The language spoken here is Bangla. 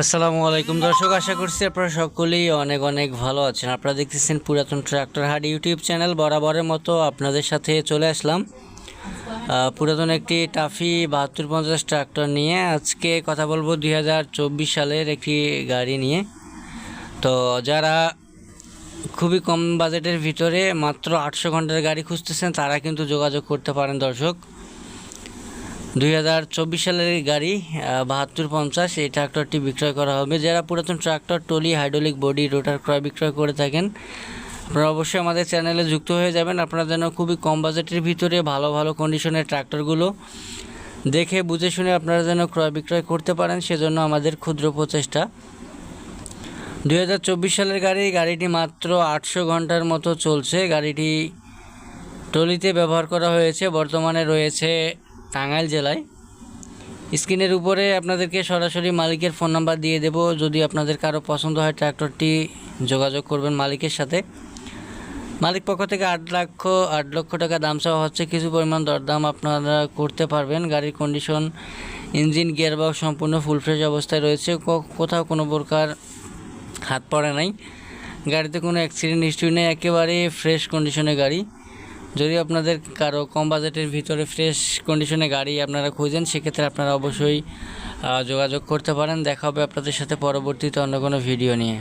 আসসালামু আলাইকুম দর্শক, আশা করছি আপনারা সকলেই অনেক অনেক ভালো আছেন। আপনারা দেখতেছেন পুরাতন ট্রাক্টর হাট ইউটিউব চ্যানেল, বরাবরের মতো আপনাদের সাথে চলে আসলাম। পুরাতন একটি টাফি বাহাত্তর পঞ্চাশ ট্রাক্টর নিয়ে আজকে কথা বলব দুই হাজার চব্বিশ সালের একটি গাড়ি নিয়ে। তো যারা খুবই কম বাজেটের ভিতরে মাত্র আটশো ঘণ্টার গাড়ি খুঁজতেছেন, তারা কিন্তু যোগাযোগ করতে পারেন দর্শক। দুই হাজার চব্বিশ সালের গাড়ি বাহাত্তর পঞ্চাশ, এই ট্রাক্টরটি বিক্রয় করা হবে। যারা পুরাতন tractor trolley hydraulic body, rotor ক্রয় বিক্রয় করে থাকেন, আপনারা অবশ্যই আমাদের চ্যানেলে যুক্ত হয়ে যাবেন। আপনারা যেন খুবই কম বাজেটের ভিতরে ভালো ভালো কন্ডিশনের ট্রাক্টরগুলো দেখে, বুঝে শুনে আপনারা যেন ক্রয় বিক্রয় করতে পারেন, সেজন্য আমাদের ক্ষুদ্র প্রচেষ্টা। দুই হাজার চব্বিশ সালের গাড়ি, গাড়িটি মাত্র আটশো ঘণ্টার মতো চলছে। গাড়িটি টলিতে ব্যবহার করা হয়েছে। বর্তমানে রয়েছে টাঙ্গাইল জেলায়। স্ক্রিনের উপরে আপনাদেরকে সরাসরি মালিকের ফোন নাম্বার দিয়ে দেব। যদি আপনাদের কারও পছন্দ হয় ট্র্যাক্টরটি, যোগাযোগ করবেন মালিকের সাথে। মালিক পক্ষ থেকে আট লক্ষ আট লক্ষ টাকা দাম চাওয়া হচ্ছে কিছু পরিমাণ দরদাম আপনারা করতে পারবেন। গাড়ির কন্ডিশন ইঞ্জিন গিয়ারবক্স সম্পূর্ণ ফুল ফ্রেশ অবস্থায় রয়েছে। কোথাও কোনো প্রকার হাত পড়ে নাই। গাড়িতে কোনো অ্যাক্সিডেন্ট হিস্ট্রি নেই। একেবারে ফ্রেশ কন্ডিশনে গাড়ি। যদি আপনাদের কারও কম বাজেটের ভিতরে ফ্রেশ কন্ডিশনে গাড়ি আপনারা খুঁজেন, সেক্ষেত্রে আপনারা অবশ্যই যোগাযোগ করতে পারেন। দেখা হবে আপনাদের সাথে পরবর্তীতে অন্য কোনো ভিডিও নিয়ে।